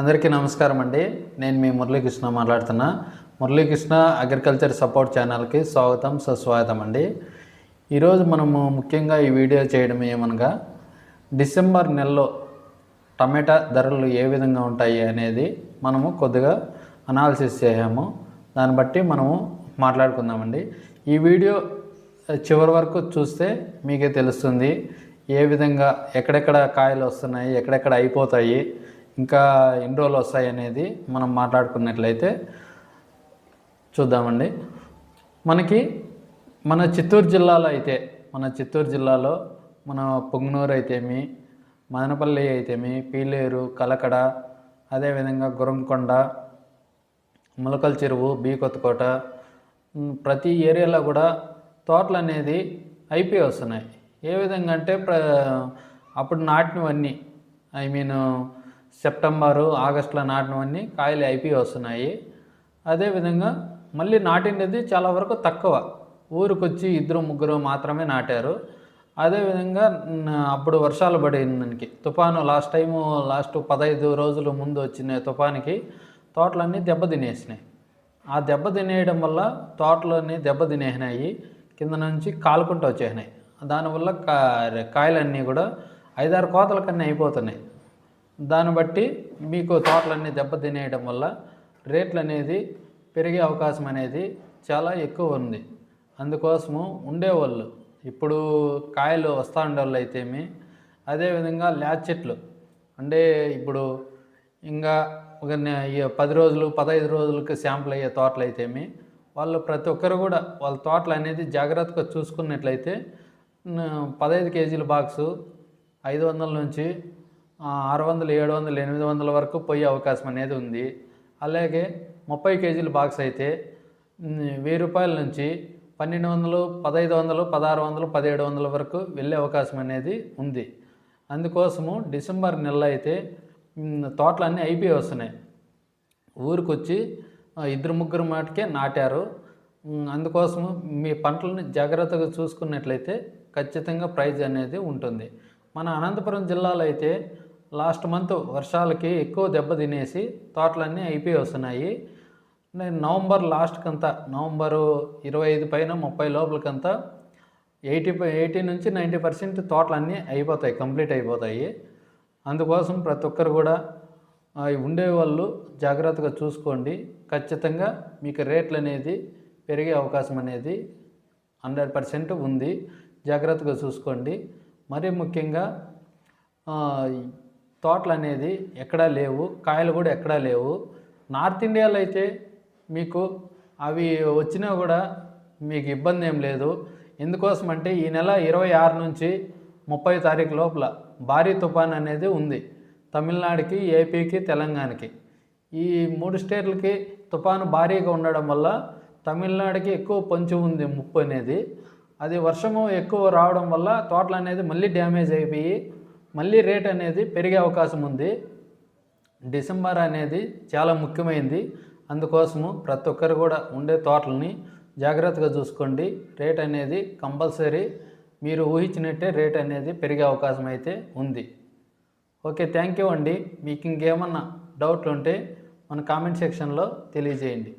అందరికీ నమస్కారం అండి. నేను మీ మురళీకృష్ణ మాట్లాడుతున్నా. మురళీకృష్ణ అగ్రికల్చర్ సపోర్ట్ ఛానల్కి స్వాగతం సుస్వాగతం అండి. ఈరోజు మనము ముఖ్యంగా ఈ వీడియో చేయడం ఏమనగా డిసెంబర్ నెలలో టమాటా ధరలు ఏ విధంగా ఉంటాయి అనేది మనము కొద్దిగా అనాలిసిస్ చేసాము. దాన్ని బట్టి మనము మాట్లాడుకుందామండి. ఈ వీడియో చివరి వరకు చూస్తే మీకే తెలుస్తుంది ఏ విధంగా ఎక్కడెక్కడ కాయలు వస్తున్నాయి ఎక్కడెక్కడ అయిపోతాయి ఇంకా ఎన్ని రోజులు వస్తాయి అనేది మనం మాట్లాడుకున్నట్లయితే చూద్దామండి. మనకి మన చిత్తూరు జిల్లాలో అయితే మన చిత్తూరు జిల్లాలో మన పొంగనూరు అయితేమి మదనపల్లి అయితేమి పీలేరు కలకడ అదేవిధంగా గురంకొండ మొలకల చెరువు బీ కొత్తకోట ప్రతి ఏరియాలో కూడా తోటలు అనేది అయిపోయి వస్తున్నాయి. ఏ విధంగా అంటే ప్ర అప్పుడు నాటినవన్నీ ఐ మీన్ సెప్టెంబరు ఆగస్టులో నాటినవన్నీ కాయలు అయిపోయి వస్తున్నాయి. అదేవిధంగా మళ్ళీ నాటినది చాలా వరకు తక్కువ. ఊరికొచ్చి ఇద్దరు ముగ్గురు మాత్రమే నాటారు. అదేవిధంగా అప్పుడు వర్షాలు పడింది దానికి తుఫాను లాస్ట్ టైము లాస్ట్ పదహైదు రోజుల ముందు వచ్చిన తుఫానికి తోటలన్నీ దెబ్బతినేసినాయి. ఆ దెబ్బ తినేయడం వల్ల తోటలన్నీ దెబ్బ తినేసినాయి కింద నుంచి కాలుకుంటూ వచ్చేసినాయి. దానివల్ల కా కాయలన్నీ కూడా ఐదారు కోతల కన్నా అయిపోతున్నాయి. దాన్ని బట్టి మీకు తోటలన్నీ దెబ్బ తినేయడం వల్ల రేట్లు అనేది పెరిగే అవకాశం అనేది చాలా ఎక్కువ ఉంది. అందుకోసము ఉండేవాళ్ళు. ఇప్పుడు కాయలు వస్తూ ఉండేవాళ్ళు అయితేమి అదేవిధంగా ల్యాచ్ చెట్లు. అంటే ఇప్పుడు ఇంకా ఒక పది రోజులు పదహైదు రోజులకి శాంపుల్ అయ్యే తోటలు అయితేమి వాళ్ళు ప్రతి ఒక్కరు కూడా వాళ్ళ తోటలు అనేది జాగ్రత్తగా చూసుకున్నట్లయితే పదహైదు కేజీల బాక్సు ఐదు వందల నుంచి ఆరు వందలు ఏడు వందలు ఎనిమిది వందల వరకు పోయే అవకాశం అనేది ఉంది. అలాగే ముప్పై కేజీల బాక్స్ అయితే వెయ్యి రూపాయల నుంచి పన్నెండు వందలు పదహైదు వందలు పదహారు వందలు పదిహేడు వందల వరకు వెళ్ళే అవకాశం అనేది ఉంది. అందుకోసము డిసెంబర్ నెలలో అయితే తోటలన్నీ అయిపోయి వస్తున్నాయి. ఊరికొచ్చి ఇద్దరు ముగ్గురు మాటకే నాటారు. అందుకోసము మీ పంటలను జాగ్రత్తగా చూసుకున్నట్లయితే ఖచ్చితంగా ప్రైజ్ అనేది ఉంటుంది. మన అనంతపురం జిల్లాలో అయితే లాస్ట్ మంత్ వర్షాలకి ఎక్కువ దెబ్బ తినేసి తోటలన్నీ అయిపోయి వస్తున్నాయి. నేను నవంబర్ లాస్ట్కంతా నవంబరు ఇరవై ఐదు పైన ముప్పై లోపలికంతా ఎయిటీ ఎయిటీ నుంచి నైంటీ పర్సెంట్ తోటలన్నీ అయిపోతాయి కంప్లీట్ అయిపోతాయి. అందుకోసం ప్రతి ఒక్కరు కూడా ఉండే ఉండేవాళ్ళు జాగ్రత్తగా చూసుకోండి. ఖచ్చితంగా మీకు రేట్లు అనేది పెరిగే అవకాశం అనేది హండ్రెడ్ పర్సెంట్ ఉంది. జాగ్రత్తగా చూసుకోండి. మరీ ముఖ్యంగా తోటలు అనేది ఎక్కడా లేవు కాయలు కూడా ఎక్కడా లేవు. నార్త్ ఇండియాలో అయితే మీకు అవి వచ్చినా కూడా మీకు ఇబ్బంది ఏం లేదు. ఎందుకోసం అంటే ఈ నెల ఇరవై ఆరు నుంచి ముప్పై తారీఖు లోపల భారీ తుఫాన్ అనేది ఉంది. తమిళనాడుకి ఏపీకి తెలంగాణకి. ఈ మూడు స్టేట్లకి తుఫాను భారీగా ఉండడం వల్ల తమిళనాడుకి ఎక్కువ పొంచి ఉంది ముప్పు అనేది. అది వర్షము ఎక్కువ రావడం వల్ల తోటలు అనేది మళ్ళీ డ్యామేజ్ అయిపోయి మళ్ళీ రేట్ అనేది పెరిగే అవకాశం ఉంది. డిసెంబర్ అనేది చాలా ముఖ్యమైనది అందుకోసము ప్రతి ఒక్కరు కూడా ఉండే తోటలని జాగ్రత్తగా చూసుకోండి. రేట్ అనేది కంపల్సరీ. మీరు ఊహించినట్టే రేట్ అనేది పెరిగే అవకాశం అయితే ఉంది. ఓకే థ్యాంక్ యూ అండి. మీకు ఇంకేమన్నా డౌట్లు ఉంటే మన కామెంట్ సెక్షన్లో తెలియజేయండి.